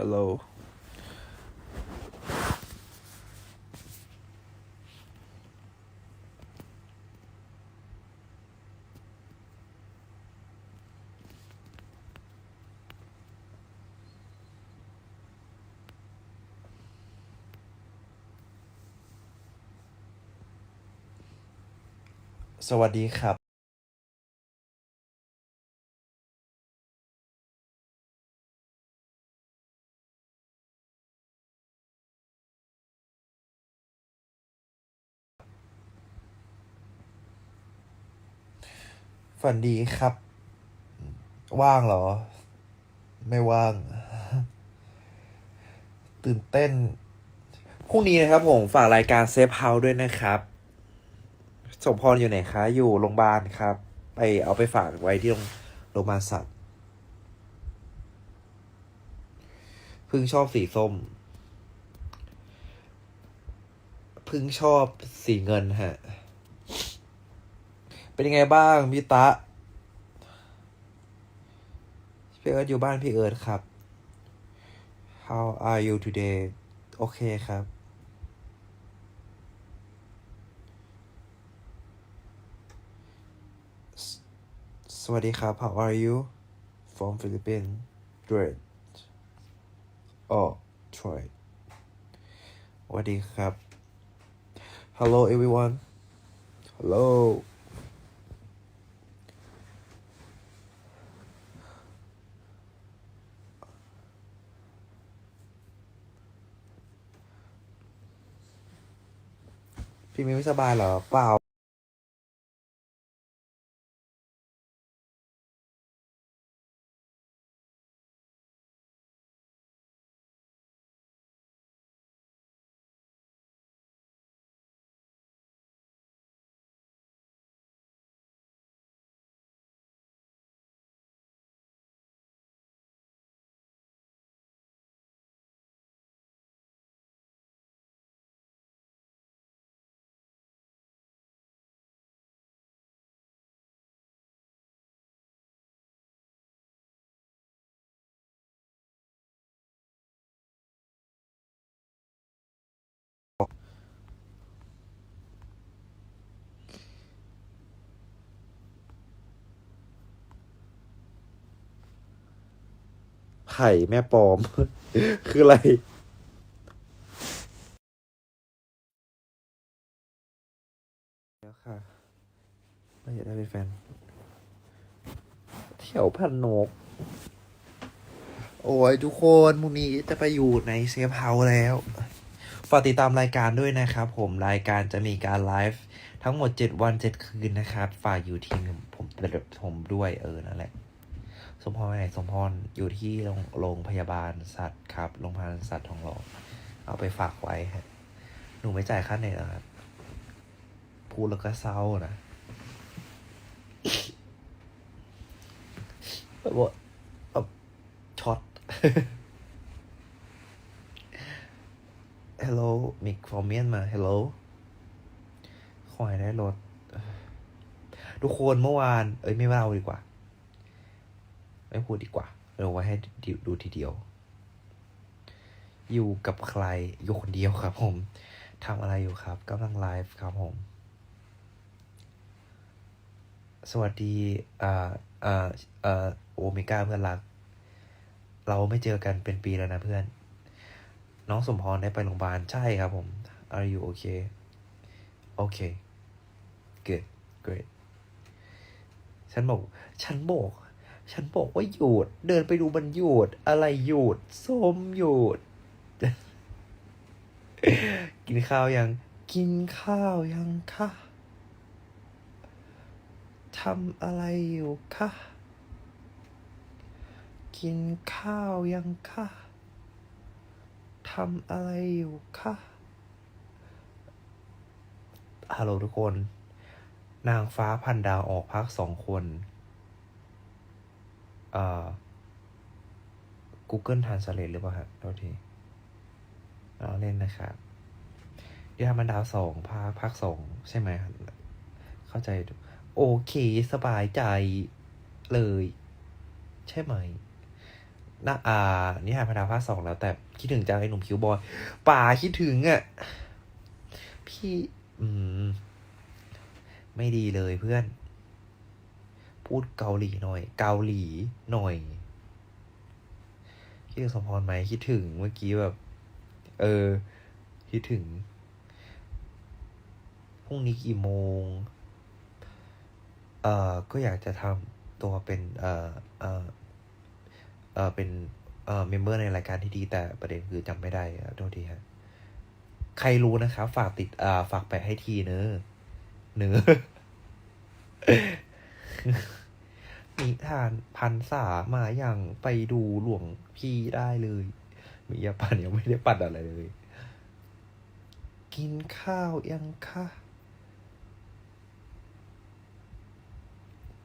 Hello สวัสดีครับ ฝันดีครับ ว่างเหรอ ไม่ว่าง ตื่นเต้นพรุ่งนี้นะครับผม ฝากรายการเซฟเฮาส์ด้วยนะครับสมพรอยู่ไหนคะ อยู่โรงพยาบาลครับ ไปเอาไปฝากไว้ที่โรงโรงพยาบาลสัตว์พึ่งชอบสีส้ม พึ่งชอบสีเงินฮะ เป็นยังไงบ้างพี่ตะพี่เอิร์ธอยู่บ้านพี่เอิร์ธครับ How are you today โอเคครับสสวัสดีครับ How are you from Philippines Great อ๋อ Troy สวัสดีครับ Hello everyone Hello พี่มิวไม่สบายเหรอเปล่า ไข่แม่ปลอม คืออะไรแล้วค่ะไม่อยากได้เป็นแฟนแถวพันนก โอ้ยทุกคนมุนี้จะไปอยู่ในเซฟเฮาส์แล้ว ฝากติดตามรายการด้วยนะครับผมรายการจะมีการไลฟ์ทั้งหมด 7 วัน 7 คืนนะครับ ฝากอยู่ทีมผมผมด้วยเออนั่นแหละ สมพรไปไหนสมพรอยู่ที่โรงโรงพยาบาลสัตว์ครับโรงพยาบาลสัตว์ทองหล่อเอาไปฝากไว้ฮะหนูไม่จ่ายค่าเน็ตเหรอครับพูดแล้วก็เศร้านะแบบว่าช็อต Hello มีคอมเมนต์มา Hello ขอให้ได้รถ ทุกคนเมื่อวาน เอ้ย ไม่เล่าดีกว่า ไม่พูดดีกว่าเราไว้ให้ดูดทีเดียว อยู่กับใครอยู่คนเดียวครับ ผมทำอะไรอยู่ครับกำลังไลฟ์ครับผม สวัสดีอ่าอ่าอ่าโอเมก้าเพื่อนรัก เราไม่เจอกันเป็นปีแล้วนะเพื่อน น้องสมพรได้ไปโรงพยาบาลใช่ครับผม Are you okay โอเค good great ฉันบอก ฉันบอก ฉันบอกว่าหยุด เดินไปดูมันหยุด อะไรหยุดส้มหยุด กินข้าวยัง กินข้าวยังคะทำอะไรอยู่คะกินข้าวยังคะทำอะไรอยู่คะฮัลโหลทุกคน นางฟ้าพันดาวออกพักสองคน เอ่อ Google Translate หรือเปล่าฮะโทษทีเราเล่นนะครับเดี๋ยวทำมันดาวสองภาคภาคสองใช่ไหมเข้าใจดูโอเค สบายใจเลย ใช่ไหมนะอ่านิทานพนาภาคสองแล้ว แต่คิดถึงจังไอ้หนุ่มคิวบอย ป่าคิดถึงอะ่ะ พี่ อืม ไม่ดีเลยเพื่อน พูดเกาหลีหน่อย เกาหลีหน่อย คิดถึงสมพรไหมคิดถึงเมื่อกี้แบบ เออ คิดถึง พรุ่งนี้กี่โมง เอ่อ ก็อยากจะทำตัวเป็น เอ่อ เอ่อ เอ่อ เป็น เอ่อ เมมเบอร์ในรายการที่ดี แต่ประเด็นคือจำไม่ได้โทษทีฮะ ใครรู้นะครับ ฝากติด อ่า ฝากแปะให้ทีเนอะเนอะ นิทานพันษามาอย่างไปดูหลวงพี่ได้เลยมียาปันยังไม่ได้ปัดอะไรเลย กินข้าวยังคะ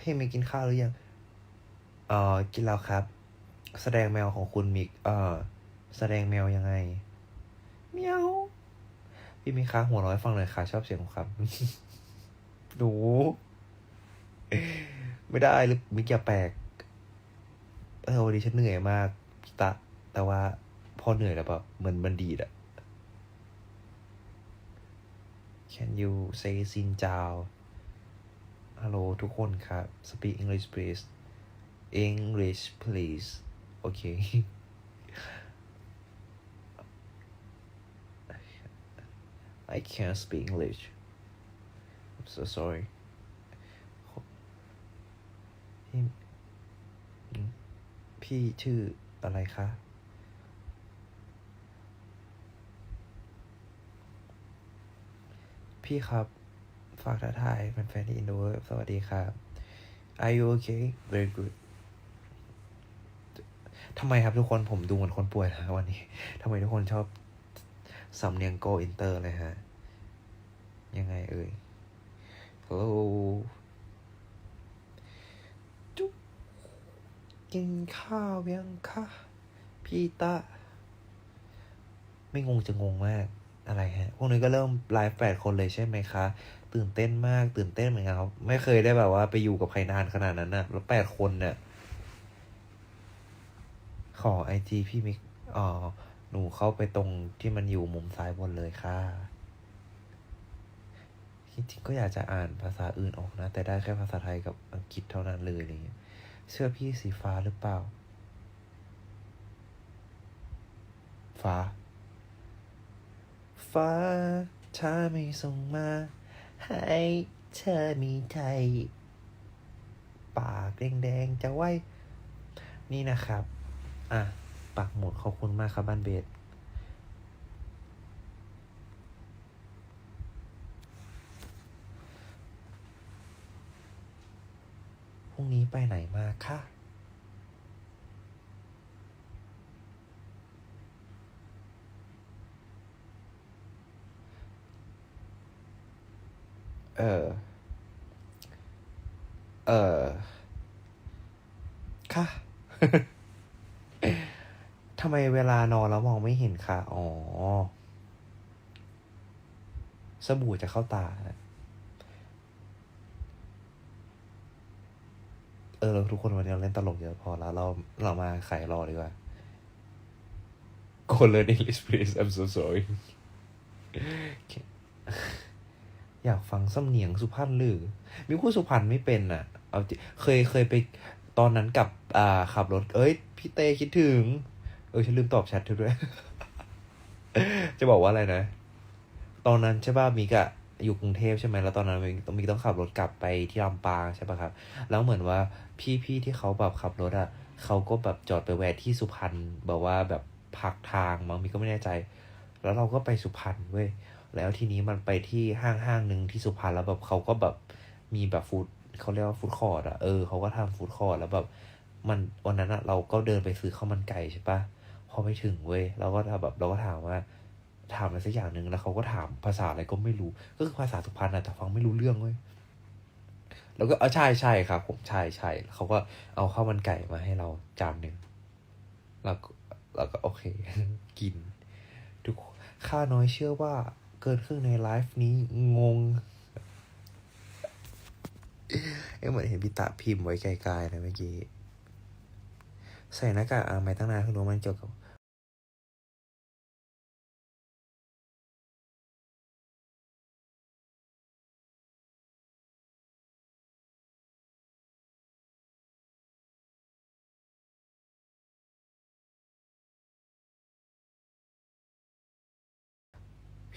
เฮ้ยไม่กินข้าวหรือยังเอ่อกินแล้วครับ แสดงแมวของคุณมีเอ่อแสดงแมวยังไงเมียวพี่มีค้าหัวเร้อยฟังหน่อยค่ะ ชอบเสียงของครับหนู ไม่ได้หรือมิกยาแปลกเออวันนี้ฉันเหนื่อยมากตะ แต่ว่าพอเหนื่อยแล้วแบบเหมือนมันดีดอะ Can you say ซินจาวฮัลโหลทุกคนครับ Speak English please English please โอเค I can't speak English I'm so sorry พี่ พี่ชื่ออะไรคะ พี่ครับ ฝากทักทายแฟนๆที่อินโดสวัสดีครับ Are you okay very good ทำไมครับทุกคนผมดูเหมือนคนป่วยนะวันนี้ทำไมทุกคนชอบสำเนียงโกอินเตอร์เลยฮะ ยังไงเอ่ย Hello จุ๊บ กินข้าวยังคะพี่ตาไม่งงจะงงมากอะไรฮะ พวกนี้ก็เริ่มไลฟ์แปดคนเลยใช่ไหมคะ ตื่นเต้นมาก ตื่นเต้นเหมือนกันครับ ไม่เคยได้แบบว่าไปอยู่กับใครนานขนาดนั้นนะแล้วแปดคนเนี่ย ขอไอจีพี่มิก อ๋อ หนูเข้าไปตรงที่มันอยู่มุมซ้ายบนเลยค่ะจริงๆก็อยากจะอ่านภาษาอื่นออกนะ แต่ได้แค่ภาษาไทยกับอังกฤษเท่านั้นเลยอะไรเงี้ย เสื้อพี่สีฟ้าหรือเปล่า ฟ้า ฟ้าถ้าไม่ส่งมา ให้เธอมีใจปากแดงๆจะไหวนี่นะครับ อะ ปากหมดขอบคุณมากครับบ้านเบส งนี้ไปไหนมาคะเออ เออ ค่ะ ทำไมเวลานอนแล้วมองไม่เห็นคะ อ๋อ สบู่จะเข้าตา ออเราทุกคนวันนี้เราเล่นตลกเยอะพอแล้วเราเรามาขายรอดีกว่า Go learn English please I'm so sorry อยากฟังสำเนียงสุพรรณหรือ มีพูดสุพรรณไม่เป็นอะ เอาเคยเคยไปตอนนั้นกับอ่าขับรถ เอ้ย พี่เตคิดถึง เออฉันลืมตอบแชทเธอด้วย จะบอกว่าอะไรนะ ตอนนั้นใช่ป่ะมิกะ อยู่กรุงเทพใช่ไหมแล้วตอนนั้นมิกต้องมิกต้องขับรถกลับไปที่ลำปางใช่ป่ะครับ แล้วเหมือนว่าพี่ๆที่เขาแบบขับรถอะเขาก็แบบจอดไปแวะที่สุพรรณแบบว่าแบบพักทางมั้งมิกก็ไม่แน่ใจ แล้วเราก็ไปสุพรรณเว้ยแล้วทีนี้มันไปที่ห้างห้างหนึ่งที่สุพรรณแล้วแบบเขาก็แบบมีแบบฟู้ดเขาเรียกว่าฟู้ดคอร์ดอะเออเขาก็ทำฟู้ดคอร์ดแล้วแบบมันวันนั้นอะเราก็เดินไปซื้อข้าวมันไก่ใช่ปะพอไปถึงเว้ยเราก็แบบเราก็ถามว่า ถามอะไรสักอย่างหนึ่งแล้วเขาก็ถามภาษาอะไรก็ไม่รู้ ก็คือภาษาสุพรรณแต่ฟังไม่รู้เรื่องเว้ยแล้วก็เออใช่ใช่ครับ ผมใช่ใช่เขาก็เอาข้าวมันไก่มาให้เราจานหนึ่งแล้วก็แล้วก็โอเค กินทุกข้าน้อยเชื่อว่าเกินครึ่งในไลฟ์นี้งงเอ้เหมือนเห็นพี่ตาพิมพ์ไว้ไกลๆนะเมื่อกี้ ใส่หน้ากากอนามัยตั้งนานเพิ่งรู้มันเกี่ยวกับ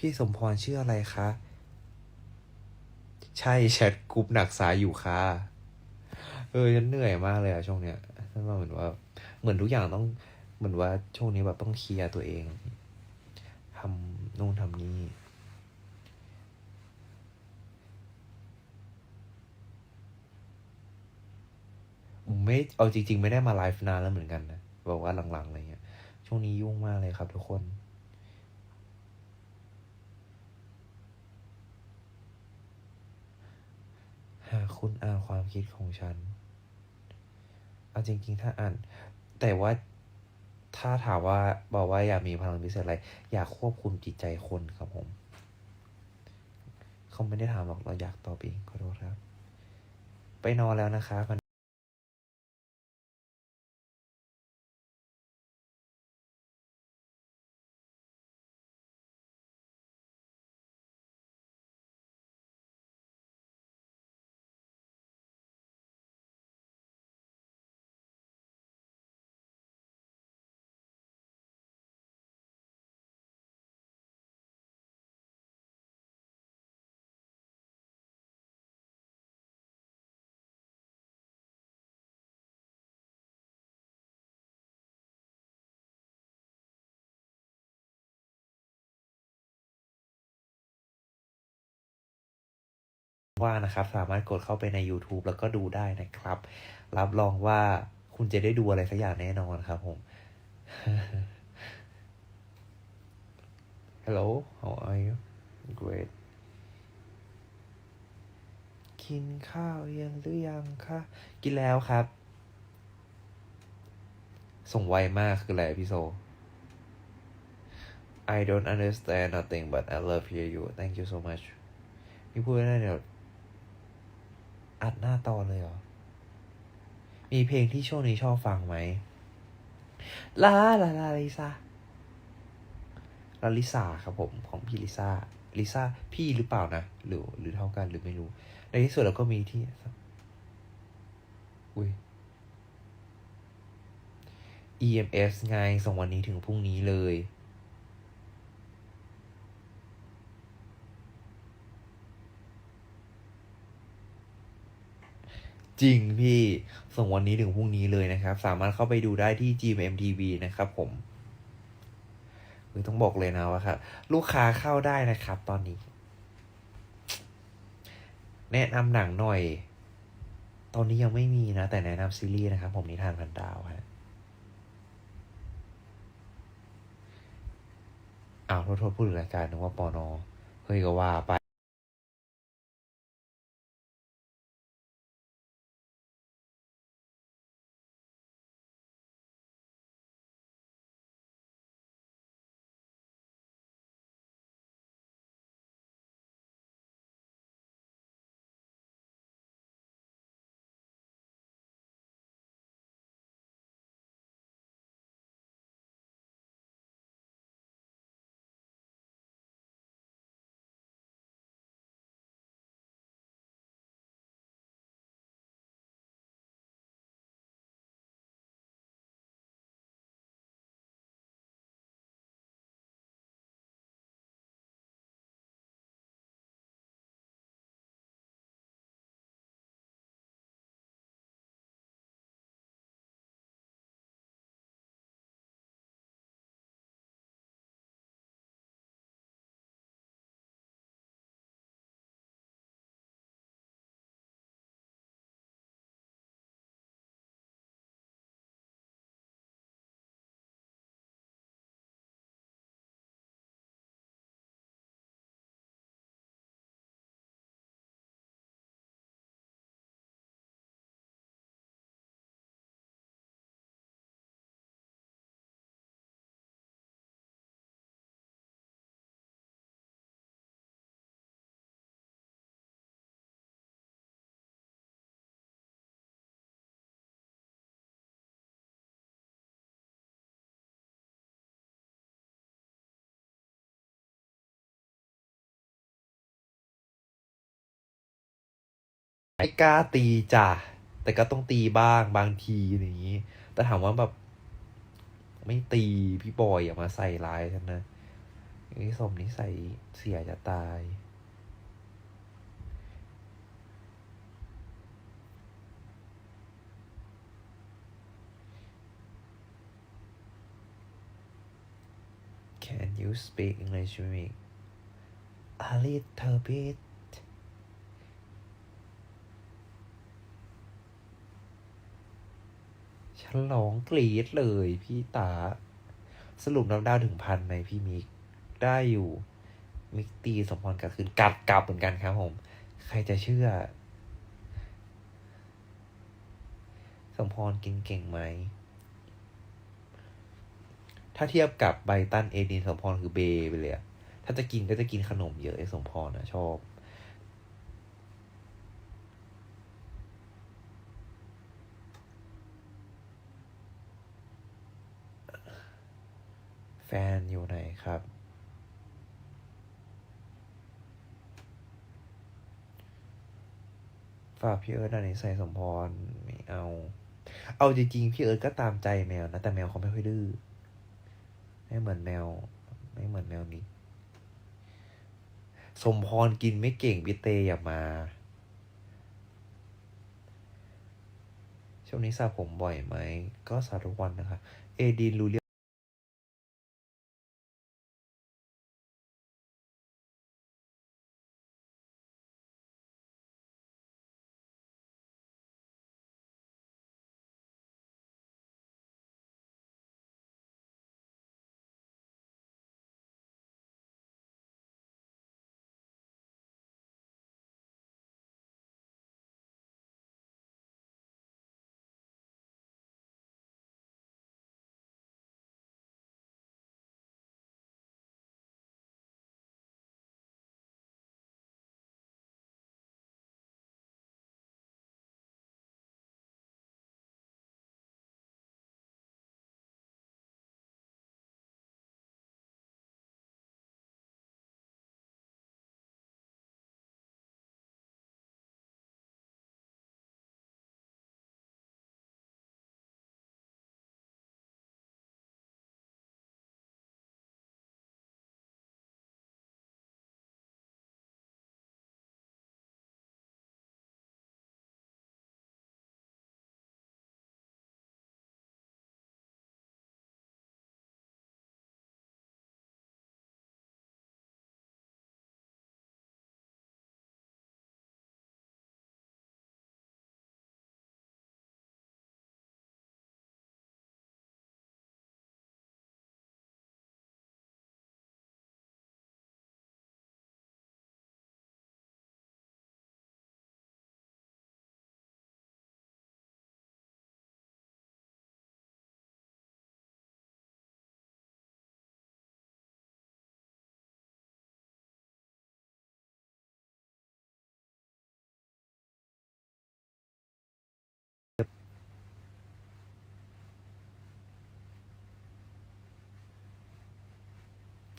พี่สมพรชื่ออะไรคะ ใช่แชทกรุ๊ปหนักสายอยู่ค่ะ เออฉันเหนื่อยมากเลยอะช่วงเนี้ยฉันว่าเหมือนว่า เหมือนทุกอย่างต้อง เหมือนว่าช่วงนี้แบบต้องเคลียร์ตัวเองทำนู่นทำนี่ไม่เอาจริง ๆ ไม่ได้มาไลฟ์นานแล้วเหมือนกันนะบอกว่าหลังๆอะไรเงี้ยช่วงนี้ยุ่งมากเลยครับทุกคน หากคุณอ่านความคิดของฉัน เอาจริง ๆ ถ้าอ่าน แต่ว่าถ้าถามว่าบอกว่าอยากมีพลังพิเศษอะไร อยากควบคุมจิตใจคนครับผม เขาไม่ได้ถามหรอกเราอยากตอบเองขอโทษครับ ไปนอนแล้วนะคะ ว่านะครับ สามารถกดเข้าไปใน YouTube แล้วก็ดูได้นะครับ รับรองว่าคุณจะได้ดูอะไรสักอย่างแน่นอนครับผม Hello how are you great กินข้าวเย็นหรือยังคะกินแล้วครับ ส่งไวมากคืออะไรพี่โซ I don't understand nothing but I love hear you thank you so much นี่พูดได้เดี๋ยว อัดหน้าตอนเลยเหรอ มีเพลงที่ช่วงนี้ชอบฟังไหม ลาลาลาลิซาลาลิซาครับผมของพี่ลิซาลิซาพี่หรือเปล่านะ หรือหรือเท่ากันหรือไม่รู้ ในที่สุดเราก็มีที่ อุ้ย EMS ไงส่งวันนี้ถึงพรุ่งนี้เลย จริงพี่ส่งวันนี้ถึงพรุ่งนี้เลยนะครับ สามารถเข้าไปดูได้ที่ GMMTV นะครับผมเฮ้ยต้องบอกเลยนะว่าครับลูกค้าเข้าได้นะครับ ตอนนี้ แนะนำหนังหน่อย ตอนนี้ยังไม่มีนะ แต่แนะนำซีรีส์นะครับ ผมนิทานพันดาวฮะอ้าวโทษโทษพูดถึงรายการนึกว่าปอนอเฮ้ยก็ว่าไป ไม่กล้าตีจ้ะแต่ก็ต้องตีบ้างบางทีอย่างนี้ แต่ถามว่าแบบไม่ตีพี่บอยอย่ามาใส่ร้ายฉันนะนี่สมนิสัยเสียจะตาย Can you speak English with me a little bit ฉัน ร้องกรี๊ดเลยพี่ตา สรุปน้ำดาวถึงพันไหมพี่มิก ได้อยู่ มิกตีสมพรกับคืนกัดกลับเหมือนกันครับผม ใครจะเชื่อ สมพรกินเก่งไหม ถ้าเทียบกับไบตันเอดีนสมพรคือเบไปเลยถ้าจะกินก็จะกินขนมเยอะไอ้สมพรนะชอบ แฟนอยู่ไหนครับ ฝากพี่เอิร์ธอันนี้ใส่สมพรไม่เอา เอาจริงๆพี่เอิร์ธก็ตามใจแมวนะ แต่แมวเขาไม่ค่อยดื้อไม่เหมือนแมว ไม่เหมือนแมวนี้ สมพรกินไม่เก่งพี่เตอย่ามาช่วงนี้สระผมบ่อยไหม ก็สระทุกวันนะคะ เอดีนรู้เรื่อง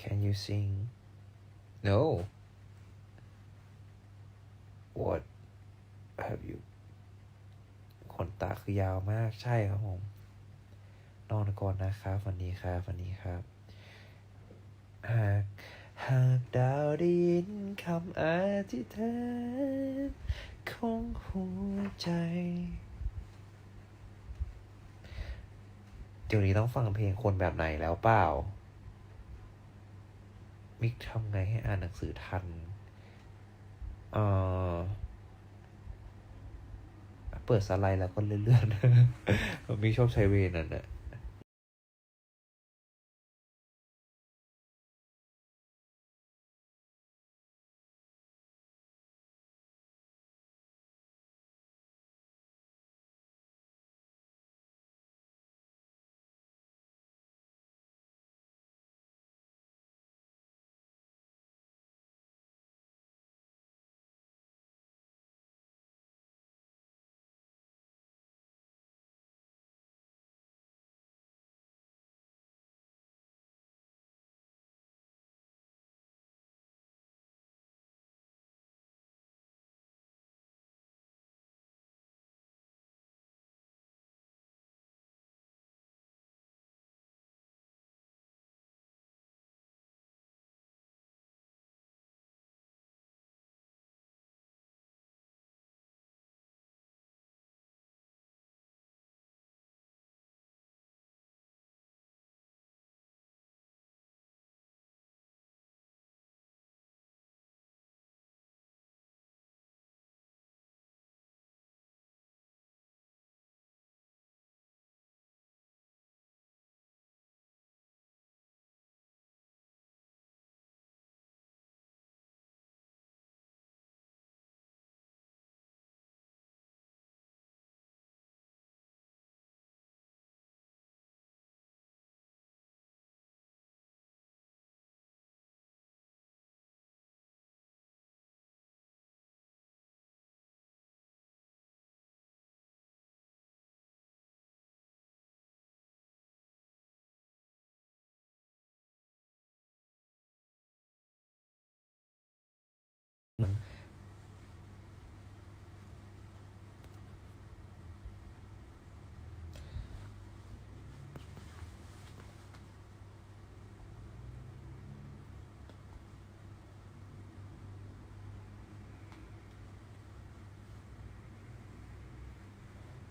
Can you sing No What have you ขนตาคือยาวมากใช่ครับผม นอนก่อนนะครับวันนี้ครับวันนี้ครับ หากหากดาวได้ยินคำอธิษฐานของหัวใจ เดี๋ยวนี้ต้องฟังเพลงคนแบบไหนแล้วเปล่า มิกทำไงให้อ่านหนังสือทัน เออเปิดสไลด์แล้วก็เลื่อนๆมิกชอบใช้เวนั่นแหละ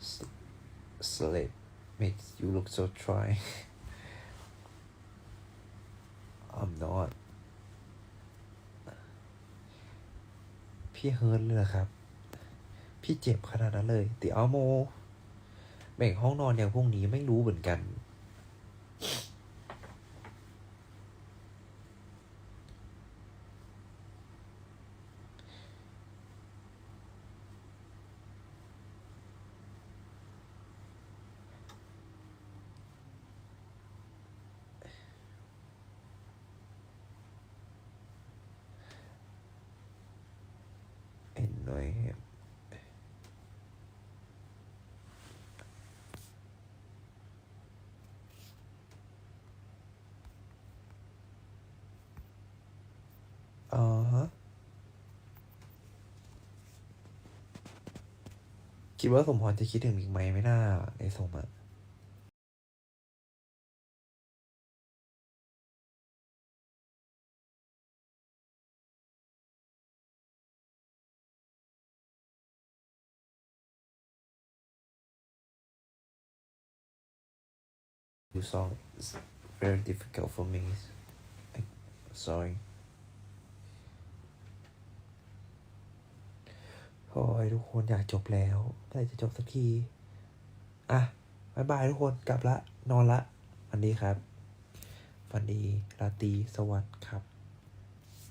sleep makes you look so dry I'm not พี่เฮิร์ตเลยครับ พี่เจ็บขนาดนั้นเลยติเอาโมแบ่งห้องนอนอย่างพวกนี้ไม่รู้เหมือนกัน annoy him อ่าฮะ คิดว่าสมพรจะคิดถึงมิกไหมไม่น่าไอสมอะ You song is very difficult for me. I, sorry. โอ้ยทุกคนอยากจบแล้วเมื่อไหร่จะจบสักที อะบายบายทุกคนกลับละ นอนละวันดีครับ วันดี ราตรีสวัสดิ์ครับ